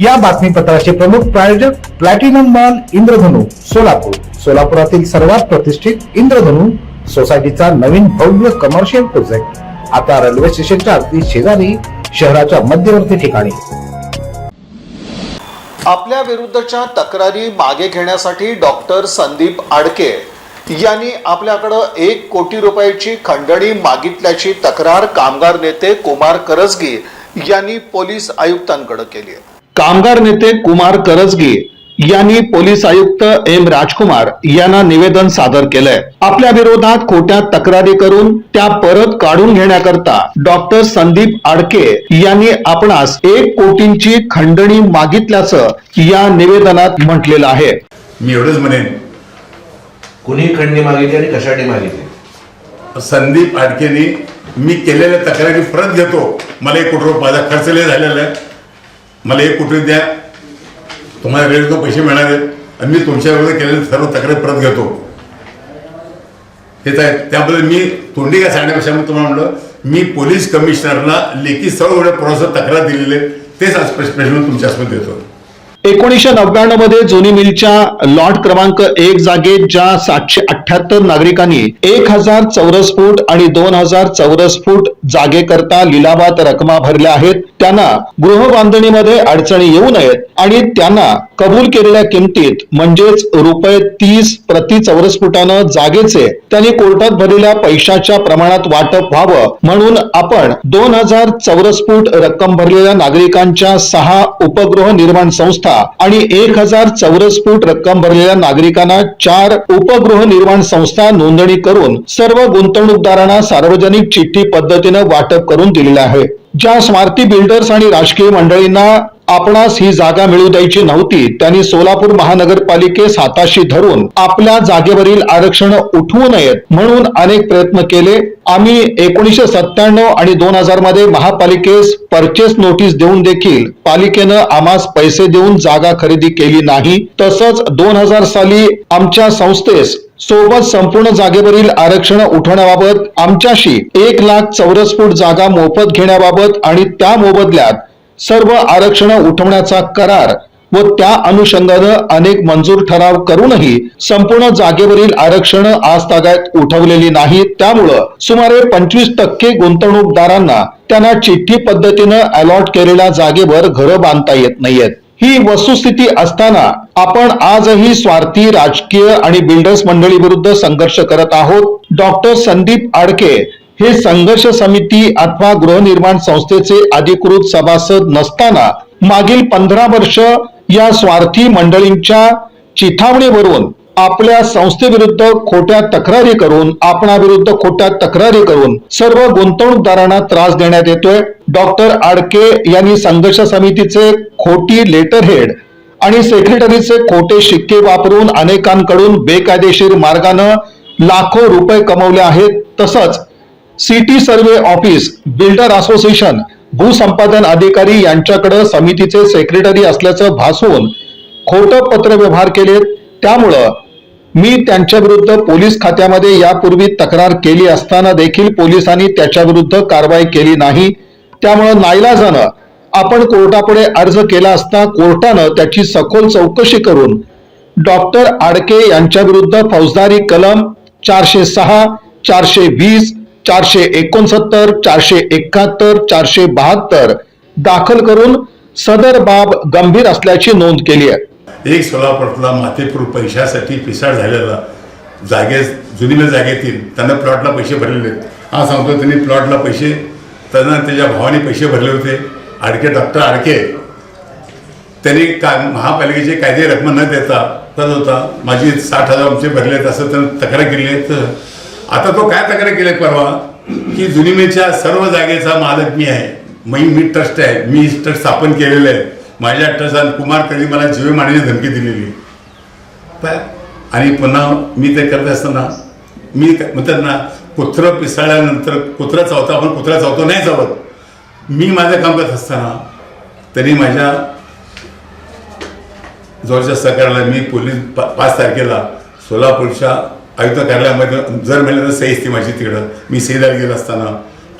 या बातमीपत्राचे प्रमुख प्रायोजक प्लॅटिनम मॉल इंद्रधनु सोलापूर. सोलापुरातील सर्वात प्रतिष्ठित इंद्रधनु सोसायटीचा नवीन भव्य कमर्शियल प्रोजेक्ट आता रेल्वे स्टेशनच्या अगदी शेजारी शहराच्या मध्यवर्ती ठिकाणी. आपल्या विरुद्धच्या तक्रारी मागे घेण्यासाठी डॉक्टर संदीप आडके यांनी आपल्याकडं एक कोटी रुपयाची खंडणी मागितल्याची तक्रार कामगार नेते कुमार करजगी यांनी पोलीस आयुक्तांकडे केली आहे. कामगार नेते कुमार करजगी यांनी पोलीस आयुक्त एम राजकुमार यांना निवेदन सादर केलंय. आपल्या विरोधात खोट्या तक्रारी करून त्या परत काढून घेण्याकरता डॉक्टर संदीप आडके यांनी आपणास एक कोटींची खंडणी मागितल्याचं या निवेदनात म्हटलेलं आहे. मी एवढंच म्हणेन. कुणी खंडणी मागितली आणि कशासाठी मागितली? संदीप आडकेनी मी केलेल्या तक्रारी परत घेतो. मला एक कोटी रुपये माझा खर्च लय झालेला आहे. मला एक कोटी द्या. तुम्हाला रेल्वेचे पैसे मिळणार आहेत. आणि मी तुमच्या केलेले सर्व तक्रार परत घेतो. हेच आहे त्याबद्दल मी तोंडी काय सांगण्यापेक्षा मी तुम्हाला म्हणलं. मी पोलीस कमिशनरला लेखी सर्व एवढ्या तक्रार दिलेले तेच आज प्रश्न तुमच्यासमोर देतो. एकोणीसशे नव्याण्णवमध्ये जुनी मिलच्या लॉट क्रमांक एक जागेत ज्या सातशे अठ्याहत्तर नागरिकांनी एक हजार चौरस फूट आणि दोन हजार चौरस फूट जागेकरता लिलावात रकमा भरल्या आहेत. त्यांना गृहबांधणीमध्ये अडचणी येऊ नयेत आणि त्यांना कबूल केलेल्या किमतीत म्हणजेच रुपये तीस प्रति चौरस फुटानं जागेचे त्यांनी कोर्टात भरलेल्या पैशाच्या प्रमाणात वाटप व्हावं म्हणून आपण दोन हजार चौरस फूट रक्कम भरलेल्या नागरिकांच्या सहा उपगृह निर्माण संस्था आणि एक हजार चौरस फूट रक्कम भरलेल्या नागरिकांना चार उपगृह निर्माण संस्था नोंदणी करून सर्व गुंतवणूकदारांना सार्वजनिक चिठ्ठी पद्धतीनं वाटप करून दिलेलं आहे. ज्या स्मारती बिल्डर्स आणि राजकीय मंडळींना आपणास ही जागा मिळू द्यायची नव्हती त्यांनी सोलापूर महानगरपालिकेस हाताशी धरून आपल्या जागेवरील आरक्षण उठवू नयेत म्हणून अनेक प्रयत्न केले. आम्ही एकोणीसशे सत्त्याण्णव आणि दोन हजारमध्ये महापालिकेस परचेस नोटीस देऊन देखील पालिकेनं आम्हास पैसे देऊन जागा खरेदी केली नाही. तसंच दोन हजार साली आमच्या संस्थेस सोबत संपूर्ण जागेवरील आरक्षण उठवण्याबाबत आमच्याशी एक लाख चौरस फूट जागा मोफत घेण्याबाबत आणि त्या मोबदल्यात सर्व आरक्षण उठवण्याचा करार व त्या अनुषंगानं अनेक मंजूर ठराव करूनही संपूर्ण जागेवरील आरक्षण आज तागायत उठवलेली नाही. त्यामुळं सुमारे पंचवीस टक्के गुंतवणूकदारांना त्यांना चिठ्ठी पद्धतीनं अलॉट केलेल्या जागेवर घरं बांधता येत नाहीयेत. ही वस्तुस्थिती असताना आपण आजही स्वार्थी राजकीय आणि बिल्डर्स मंडळी विरुद्ध संघर्ष करत आहोत. डॉक्टर संदीप आडके हे संघर्ष समिती अथवा गृहनिर्माण संस्थेचे अधिकृत सभासद नसताना मागील पंधरा वर्ष या स्वार्थी मंडळींच्या चिथावणीवरून आपल्या संस्थेविरुद्ध खोट्या तक्रारी करून आपणाविरुद्ध खोट्या तक्रारी करून सर्व गुंतवणूकदारांना त्रास देण्यात येतोय. डॉक्टर आडके यांनी संघर्ष समितीचे खोटी लेटर हेड आणि सेक्रेटरीचे खोटे शिक्के वापरून अनेकांकडून बेकायदेशीर मार्गानं लाखो रुपये कमवले आहेत. तसंच city survey office builder association भूसंपादन अधिकारी यांच्याकडे समितीचे सेक्रेटरी असल्याचं भासवून खोटं पत्र व्यवहार केलेत. त्यामुळं मी त्यांच्या विरुद्ध पोलीस खात्यामध्ये यापूर्वी तक्रार केली असताना देखील पोलिसांनी त्याच्या विरुद्ध कारवाई केली नाही. त्यामुळं नाईलाजानं आपण कोर्टापुढे अर्ज केला असता कोर्टानं त्याची सखोल चौकशी करून डॉक्टर आडके यांच्या विरुद्ध फौजदारी कलम चारशे सहा चारशे वीस चारशे एकोणसत्तर चारशे एकाहत्तर चारशे बहात्तर दाखल करून सदर बाब गंभीर असल्याची नोंद केली आहे. एक सोलापूरला मातेपूर पैशासाठी पिसाळ झालेला जागे जुनीमेल जागेतील त्यांना प्लॉटला पैसे भरलेले हा सांगतो त्यांनी प्लॉटला पैसे त्यांना त्याच्या भावाने पैसे भरले होते. आडके डॉक्टर आडके त्यांनी का महापालिकेचे कायदे रक्कम न देता तर होता माझी साठ हजार आमचे भरले आहेत असं त्यांनी तक्रार केली आहे. तर आता तो काय तक्रार केली परवा? की जुनिमेच्या सर्व जागेचा मालक मी आहे. मी मी ट्रस्ट आहे. मी ट्रस्ट स्थापन केलेलं आहे. माझ्या ट्रस्टात कुमार कधी मला जीवे मारण्याची धमकी दिलेली आणि पुन्हा मी ते करत असताना मी त्यांना म्हणतात ना कुत्रं पिसाळल्यानंतर कुत्रा चावतो आपण कुत्रा चावतो नाही चावत. मी माझं काम करत असताना त्यांनी माझ्या जवळच्या सहकार्याला मी पोलीस पा पाच तारखेला सोलापूरच्या आयुक्त कार्यालयामध्ये जर महिन्यानं सही असते माझी तिकडं. मी सहीदार गेलो असताना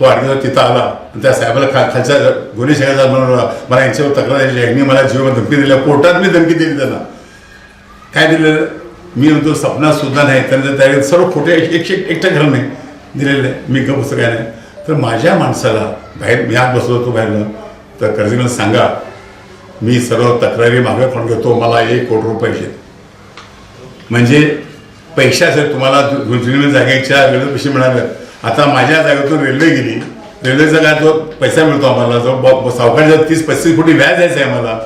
तो अडीच तिथं आला. त्या साहेबाला खा खालच्या गुन्हे शाखेचा म्हणून मला यांच्यावर तक्रार द्यायची यांनी मला जीवन धमकी दिल्या कोर्टात मी धमकी दिली त्यांना. काय दिलेलं? मी म्हणतो सपना सुद्धा नाही. त्यांना त्या सर्व खोटे एकशे एकटं घालून नाही दिलेलं आहे. मी गप्प काय नाही. तर माझ्या माणसाला बाहेर मी आज बसलो होतो बाहेरनं तर कर्जीला सांगा मी सर्व तक्रारी मागे फोन घेतो मला एक कोटी रुपये म्हणजे म्हणजे सर तुम्हाला जु- जुन्या जागेच्या वेळेला पैसे मिळाले आता माझ्या जागेतून रेल्वे गेली रेल्वेचा काय जो पैसा मिळतो आम्हाला. जो सावकारच्या तीस पस्तीस कोटी व्याज द्यायचं आहे आम्हाला.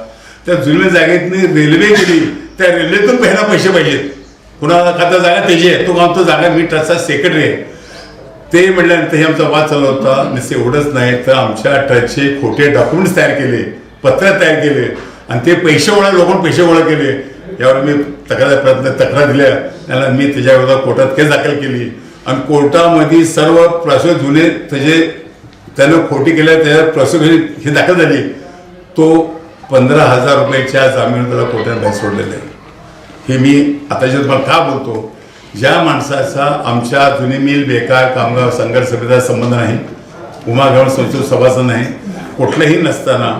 त्या जुन्या जागेतनी रेल्वे गेली त्या रेल्वेतून पहिला पैसे पाहिजेत. कुणाला खाता जागा त्याची आहे तो काम तो जागा मी ट्रस्टचा सेक्रेटरी आहे. ते म्हटल्यानंतर हे आमचा वाद चालू होता. नुसते एवढंच नाही तर आमच्या ट्रस्टचे खोटे डॉक्युमेंट्स तयार केले पत्र तयार केले आणि ते पैसे गोळा लोकांना पैसे गोळा केले. यावर मी तक्रार प्रयत्न तक्रार दिल्या. त्याला मी त्याच्याविरोधात कोर्टात केस दाखल केली. आणि कोर्टामध्ये सर्व प्रॉसिक्युशन जुने त्याचे त्यानं खोटी केल्या त्याच्या प्रॉसिक्युशन ही दाखल झाली. तो पंधरा हजार रुपयाच्या जामीन त्याला कोर्टात बाहेर सोडलेला आहे. हे मी आताच्या तुम्हाला का बोलतो? ज्या माणसाचा आमच्या जुनी मिल बेकार कामगार संघर्ष सभेचा संबंध नाही उमा गवण संस्कृत सभासद नाही कुठलंही नसताना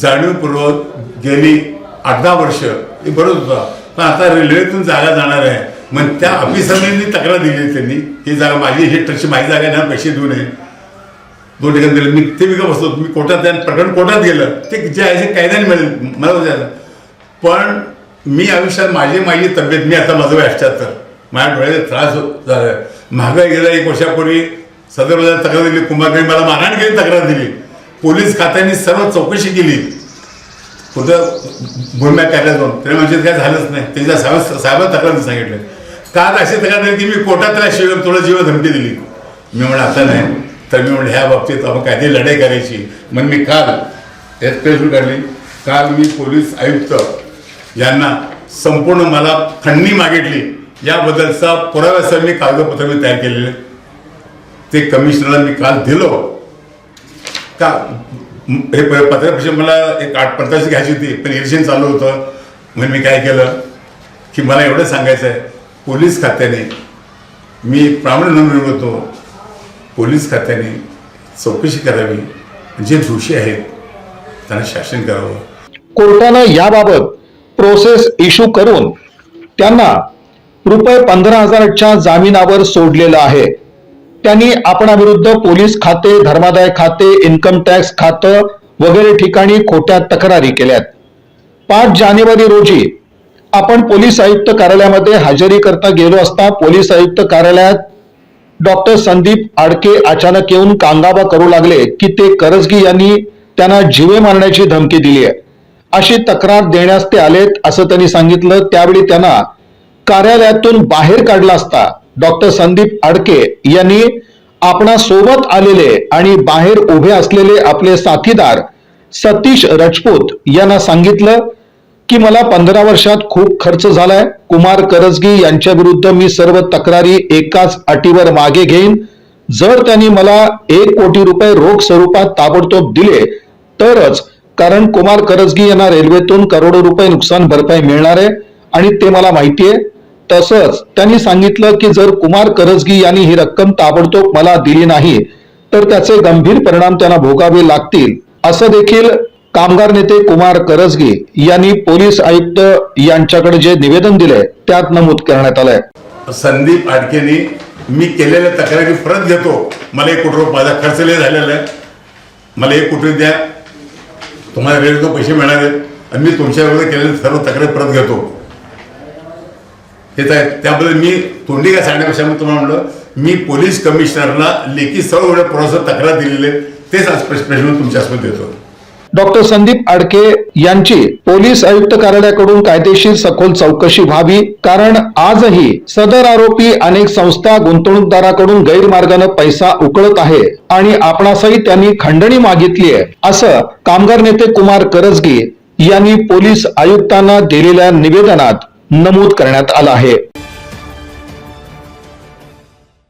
जाणीवपूर्वक गेली आठ दहा वर्ष हे बरोबर होता. पण आता रेल्वेतून जागा जाणार आहे. मग त्या ऑफिसरनी तक्रार दिली त्यांनी ही जागा माझी हे ट्रस्टची माझी जागा आहे ना पैसे देऊ नये. दोन ठिकाणी दिलं. मी ते मी का बसतो मी कोर्टात त्या प्रकरण कोर्टात गेलं? ते जे आहे ते कायद्याने मिळेल. मला पण मी आयुष्यात माझी माझी तब्येत. मी आता माझं वय अठ्याहत्तर. माझ्या डोळ्याचा त्रास होत झाला. मागं गेल्या एक वर्षापूर्वी सदर तक्रार दिली कुंभारकडे मला मारहाण केली तक्रार दिली. पोलीस खात्याने सर्व चौकशी केली. कुठं भूम्या कार्यात जाऊन तरी म्हणजे काय झालंच नाही. त्यांच्या साहेब साहेबांना तक्रार सांगितलं. काल अशी तक्रार दिली की मी कोर्टातल्या त्याला शिव थोडं जीव धमकी दिली? मी म्हणलं आता नाही. तर मी म्हणलं ह्या बाबतीत आपण काहीतरी लढाई करायची. मग मी काल यात पेशून काढली. काल मी पोलीस आयुक्त यांना संपूर्ण मला खंडणी मागितली. याबद्दलचा पुराव्यासह मी कागदपत्र मी तयार केलेले ते कमिशनरला मी काल दिलो. का हे पत्रापेक्षा मला एक आठ पंधराशे घ्यायची होती पण इलेक्शन चालू होतं. म्हणून मी काय केलं की मला एवढं सांगायचं आहे पोलीस खात्याने मी प्रामाणिक नोंद होतो पोलीस खात्याने चौकशी करावी. जे दोषी आहेत त्यांना शासन करावं. कोर्टानं याबाबत प्रोसेस इश्यू करून त्यांना रुपये पंधरा हजाराच्या जामिनावर सोडलेलं आहे. त्यांनी आपणाविरुद्ध पोलीस खाते धर्मादाय खाते इन्कम टॅक्स खातं वगैरे ठिकाणी खोट्या तक्रारी केल्यात. पाच जानेवारी रोजी आपण पोलीस आयुक्त कार्यालयामध्ये हजेरी करता गेलो असता पोलीस आयुक्त कार्यालयात डॉक्टर संदीप आडके अचानक येऊन कांगावा करू लागले की ते करजगी यांनी त्यांना जीवे मारण्याची धमकी दिली आहे. अशी तक्रार देण्यास ते आलेत असं त्यांनी सांगितलं. त्यावेळी त्यांना कार्यालयातून बाहेर काढला असता डॉक्टर संदीप आडके यांनी आपणा सोबत आलेले आणि बाहेर उभे असलेले आपले साथीदार सतीश राजपूत यांना सांगितलं की मला पंधरा वर्षात खूप खर्च झालाय. कुमार करजगी यांच्या विरुद्ध मी सर्व तक्रारी एकाच अटीवर मागे घेईन. जर त्यांनी मला एक कोटी रुपये रोख स्वरूपात ताबडतोब दिले तरच कारण कुमार करजगी यांना रेल्वेतून करोडो रुपये नुकसान भरपाई मिळणार आहे आणि ते मला माहिती आहे. तसंच त्यांनी सांगितलं की जर कुमार करजगी यांनी ही रक्कम ताबडतोब मला दिली नाही तर त्याचे गंभीर परिणाम त्यांना भोगावे लागतील. असं देखील कामगार नेते कुमार करजगी यांनी पोलीस आयुक्त यांच्याकडे जे निवेदन दिले त्यात नमूद करण्यात आलंय. संदीप आडकेनी मी केलेल्या तक्रारी परत घेतो. मला एक कोटी माझा खर्च लय झालेला आहे. मला एक कोटी द्या. तुम्हाला रेल्वे पैसे मिळाले आणि मी तुमच्याबरोबर केलेले सर्व तक्रारी परत घेतो. हेच आहे. त्याबद्दल मी तोंडी काय सांगण्यापेक्षा मी तुम्हाला म्हणलं? मी पोलीस कमिशनरला लेखी सर्व एवढ्या तक्रार दिलेले तेच आज प्रश्न तुमच्यासमोर देतो. डॉक्टर संदीप आडके यांची पोलीस आयुक्त कार्यालयाकडून कायदेशीर सखोल चौकशी व्हावी कारण आजही सदर आरोपी अनेक संस्था गुंतवणूकदाराकडून गैरमार्गाने पैसा उकळत आहे आणि आपणासही त्यांनी खंडणी मागितली आहे असं कामगार नेते कुमार करजगी यांनी पोलीस आयुक्तांना दिलेल्या निवेदनात नमूद करण्यात आलं आहे.